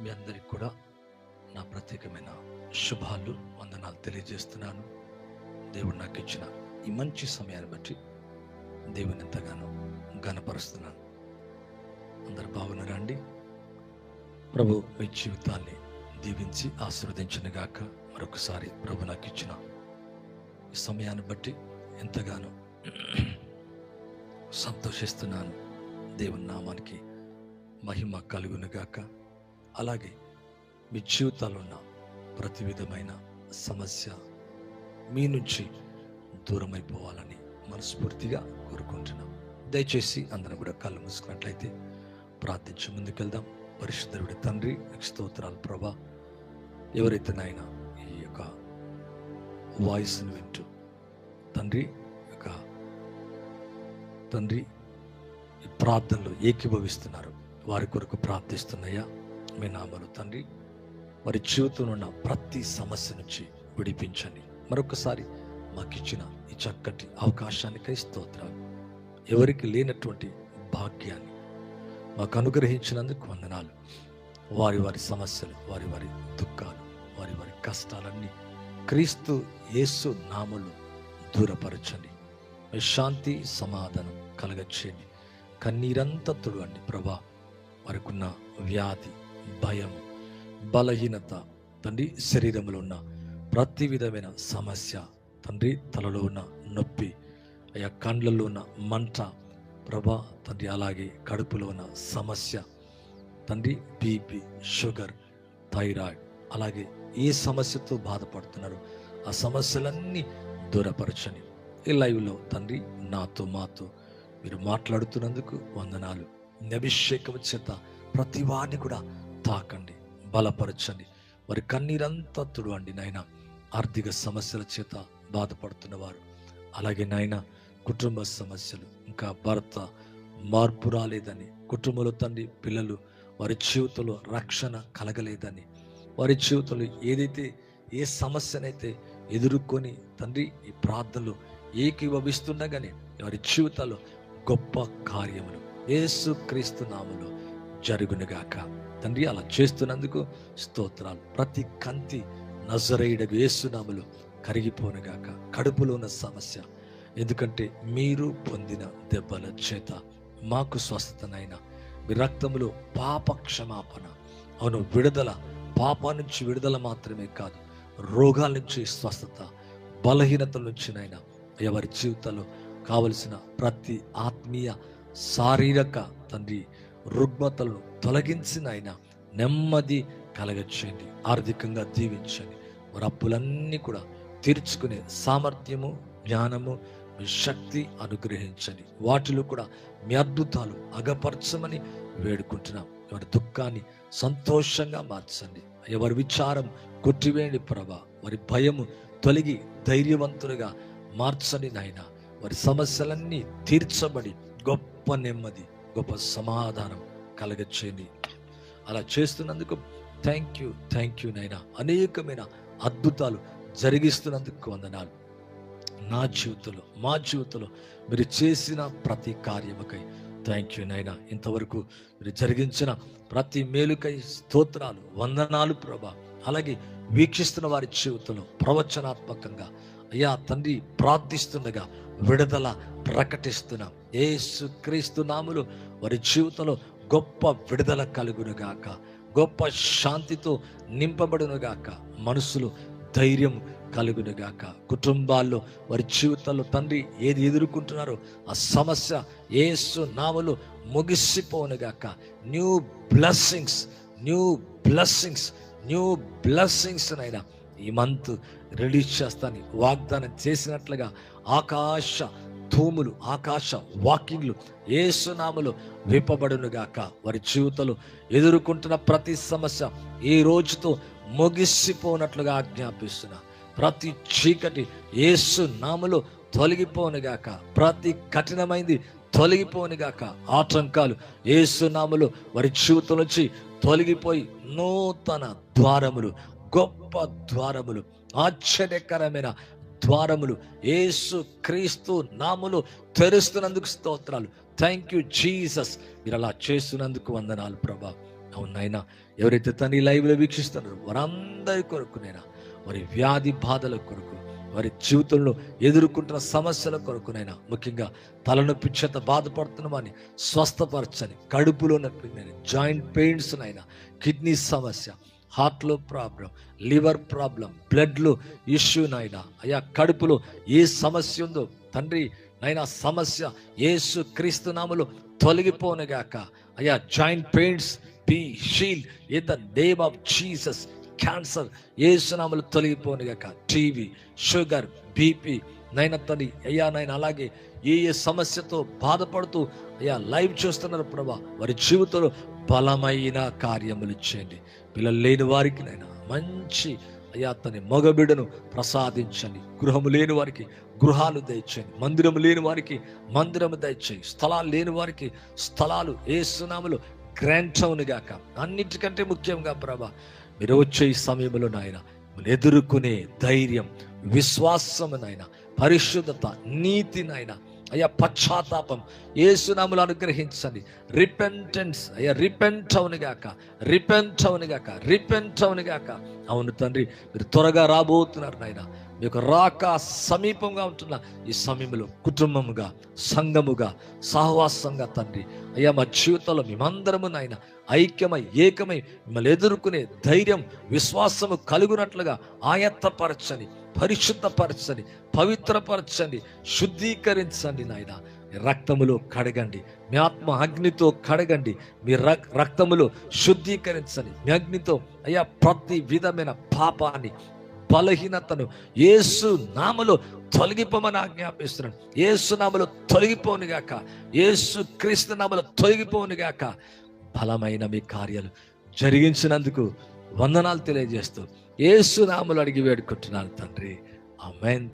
మీ అందరికి కూడా నా ప్రత్యేకమైన శుభాలు వందనాలు తెలియజేస్తున్నాను. దేవుడు నాకు ఇచ్చిన ఈ మంచి సమయాన్ని బట్టి దేవుని ఎంతగానో గనపరుస్తున్నాను అందరు బాగున్నారా అండి? ప్రభు మీ జీవితాన్ని దీవించి ఆశీర్వదించిన గాక మరొకసారి ప్రభు నాకు ఇచ్చిన ఈ సమయాన్ని బట్టి ఎంతగానో సంతోషిస్తున్నాను. దేవుని నామానికి మహిమ కలుగునుగాక గాక. అలాగే మీ జీవితాల్లో ఉన్న ప్రతి విధమైన సమస్య మీ నుంచి దూరమైపోవాలని మనస్ఫూర్తిగా కోరుకుంటున్నాం. దయచేసి అందరం కూడా కళ్ళు మూసుకున్నట్లయితే ప్రార్థించి ముందుకెళ్దాం. పరిశుద్ధుడి తండ్రి స్తోత్రాలు ప్రభా ఎవరైతే నాయన ఈ యొక్క వాయిస్ని వింటూ తండ్రి యొక్క తండ్రి ఈ ప్రార్థనలో ఏకీభవిస్తున్నారు వారి కొరకు ప్రార్థిస్తున్నాయా? మీ నామలు తండ్రి వారి జీవితంలో ఉన్న ప్రతి సమస్య నుంచి విడిపించండి. మరొకసారి మాకు ఇచ్చిన ఈ చక్కటి అవకాశానికై స్తోత్రాలు. ఎవరికి లేనటువంటి భాగ్యాన్ని మాకు అనుగ్రహించినందుకు వందనాలు. వారి వారి సమస్యలు వారి వారి దుఃఖాలు వారి వారి కష్టాలన్నీ క్రీస్తు యేసు నామలు దూరపరచండి. శాంతి సమాధానం కలగచ్చేయండి కన్నీరంతా తుడవండి ప్రభా. వారికున్న వ్యాధి భయం బలహీనత తండ్రి శరీరంలో ఉన్న ప్రతి విధమైన సమస్య తండ్రి తలలో ఉన్న నొప్పి అయ్యా కండ్లలో ఉన్న మంట ప్రభా తండ్రి అలాగే కడుపులో ఉన్న సమస్య తండ్రి బీపీ షుగర్ థైరాయిడ్ అలాగే ఏ సమస్యతో బాధపడుతున్నారు ఆ సమస్యలన్నీ దూరపరచని ఈ లైవ్లో తండ్రి నాతో మాతో మీరు మాట్లాడుతున్నందుకు వందనాలు. అభిషేకం చేత ప్రతి వారిని కూడా తాకండి బలపరచండి. వారి కన్నీరంతా తుడవండి నాయన. ఆర్థిక సమస్యల చేత బాధపడుతున్న వారు అలాగే నాయన కుటుంబ సమస్యలు ఇంకా భర్త మార్పు రాలేదని కుటుంబంలో తండ్రి పిల్లలు వారి జీవితంలో రక్షణ కలగలేదని వారి జీవితంలో ఏదైతే ఏ సమస్యనైతే ఎదుర్కొని తండ్రి ఈ ప్రార్థనలు ఏకీభవిస్తున్నా కానీ వారి జీవితాల్లో గొప్ప కార్యములు. ఏసు క్రీస్తు నామలు జరుగునుగాక. తండ్రి అలా చేస్తున్నందుకు స్తోత్రాలు. ప్రతి కంతి నజరేయుడకు వేసునాములు కరిగిపోనుగాక. కడుపులో ఉన్న సమస్య. ఎందుకంటే మీరు పొందిన దెబ్బల చేత మాకు స్వస్థతనైనా మీ రక్తంలో పాప క్షమాపణ అవును విడుదల పాప నుంచి విడుదల మాత్రమే కాదు రోగాల నుంచి స్వస్థత బలహీనతల నుంచినైనా ఎవరి జీవితంలో కావలసిన ప్రతి ఆత్మీయ శారీరక తండ్రి రుగ్మతలను తొలగించిన ఆయన నెమ్మది కలగచ్చండి ఆర్థికంగా దీవించండి. వారి అప్పులన్నీ కూడా తీర్చుకునే సామర్థ్యము జ్ఞానము మీ శక్తి అనుగ్రహించండి. వాటిలో కూడా మీ అద్భుతాలు అగపరచమని వేడుకుంటున్నాం. ఎవరి దుఃఖాన్ని సంతోషంగా మార్చండి. ఎవరి విచారం కొట్టివేయండి ప్రభా. వారి భయము తొలగి ధైర్యవంతులుగా మార్చండి నాయన. వారి సమస్యలన్నీ తీర్చబడి గొప్ప నెమ్మది గొప్ప సమాధానం కలగచ్చేయండి అలా చేస్తున్నందుకు థ్యాంక్ యూ థ్యాంక్ యూ నైనా అనేకమైన అద్భుతాలు జరిగిస్తున్నందుకు వందనాలు. నా జీవితంలో మా జీవితంలో మీరు చేసిన ప్రతి కార్యముకై థ్యాంక్ యూ నైనా ఇంతవరకు మీరు జరిగించిన ప్రతి మేలుకై స్తోత్రాలు వందనాలు ప్రభా. అలాగే వీక్షిస్తున్న వారి జీవితంలో ప్రవచనాత్మకంగా అయ్యా తండ్రి ప్రార్థిస్తుండగా విడుదల ప్రకటిస్తున్నాం. ఏసు క్రీస్తు నాములు వారి జీవితంలో గొప్ప విడుదల కలుగునుగాక. గొప్ప శాంతితో నింపబడునుగాక. మనసులు ధైర్యం కలుగునుగాక. కుటుంబాల్లో వారి జీవితంలో తండ్రి ఏది ఎదుర్కొంటున్నారో ఆ సమస్య ఏసు నామలు ముగిసిపోనుగాక. New blessings new blessings new blessings నైనా ఈ మంత్ రిలీజ్ చేస్తాను వాగ్దానం చేసినట్లుగా ఆకాశ ధూములు ఆకాశ వాకింగ్లు ఏసునామలు విప్పబడునుగాక. వారి జీవితాలు ఎదుర్కొంటున్న ప్రతి సమస్య ఈ రోజుతో ముగిసిపోనట్లుగా ఆజ్ఞాపిస్తున్నా. ప్రతి చీకటి ఏసు నామలో తొలగిపోనుగాక. ప్రతి కఠినమైంది తొలగిపోనుగాక. ఆటంకాలు ఏసునాములు వారి జీవితం నుంచి తొలగిపోయి నూతన ద్వారములు గొప్ప ద్వారములు ఆశ్చర్యకరమైన ద్వారములు. ఏసు క్రీస్తు నాములు తెరుస్తున్నందుకు స్తోత్రాలు. థ్యాంక్ యూ జీసస్ మీరు అలా చేస్తున్నందుకు వందనాలు ప్రభా. అవునైనా ఎవరైతే తన లైవ్లో వీక్షిస్తున్నారో వారందరి కొరకునైనా వారి వ్యాధి బాధల కొరకు వారి జీవితంలో ఎదుర్కొంటున్న సమస్యల కొరకునైనా ముఖ్యంగా తలనొప్పి చేత బాధపడుతున్నామని స్వస్థపరచని కడుపులో నొప్పి జాయింట్ పెయిన్స్నైనా కిడ్నీ సమస్య హార్ట్లో ప్రాబ్లం లివర్ ప్రాబ్లం బ్లడ్లో ఇష్యూనైనా అయ్యా కడుపులో ఏ సమస్య ఉందో తండ్రి నైనా సమస్య ఏసు క్రీస్తునాములు తొలగిపోనుగాక. అయ్యా joint pains be she'll in the name of Jesus cancer ఏసునాములు తొలగిపోనుగాక. టీవీ షుగర్ బీపీ నైనా తని అయ్యా నైనా అలాగే ఏ ఏ సమస్యతో బాధపడుతూ అయ్యా లైవ్ చూస్తున్నారు ప్రభా వారి జీవితంలో బలమైన కార్యములు చేయండి. పిల్లలు లేని వారికి నైనా మంచి అయ్యా తన మగబిడను ప్రసాదించండి. గృహము లేని వారికి గృహాలు దయచేయండి. మందిరము లేని వారికి మందిరము దయచేయి స్థలాలు లేని వారికి స్థలాలు ఏ సునాములు గ్రాంట్ గాక. అన్నిటికంటే ముఖ్యంగా ప్రభా మీరు వచ్చే ఈ సమయంలో నాయన ఎదుర్కొనే ధైర్యం విశ్వాసమునైనా నాయన పరిశుద్ధత నీతి నాయన అయ్యా పశ్చాత్తాపం. ఏసునాములు అనుగ్రహించండి. రిపెంటెన్స్. అయ్యా రిపెంట్ అవునుగాక రిపెంట్ అవునుగాక రిపెంట్ అవునుగాక అవును తండ్రి మీరు త్వరగా రాబోతున్నారు నాయన. మీకు రాక సమీపంగా ఉంటున్న ఈ సమయంలో కుటుంబముగా సంఘముగా సహవాసంగా తండ్రి అయ్యా మా జీవితంలో మేమందరము నాయన ఐక్యమై ఏకమై మిమ్మల్ని ఎదుర్కొనే ధైర్యం విశ్వాసము కలుగునట్లుగా ఆయత్తపరచని పరిశుద్ధపరచని పవిత్రపరచండి శుద్ధీకరించండి నాయన. రక్తములో కడగండి మీ ఆత్మ అగ్నితో కడగండి మీ రక్ రక్తములో శుద్ధీకరించండి మీ అగ్నితో అయ్యా ప్రతి విధమైన పాపాన్ని బలహీనతను ఏసు నామలో తొలగిపోమని ఆజ్ఞాపిస్తున్నాను ఏసు నామలో తొలగిపోనుగాక ఏసు క్రీస్తు నామలో తొలగిపోనుగాక బలమైన మీ కార్యాలు జరిగించినందుకు వందనాలు తెలియజేస్తూ ఏసు నామలు అడిగి వేడుకుంటున్నాను తండ్రి. ఆమెన్.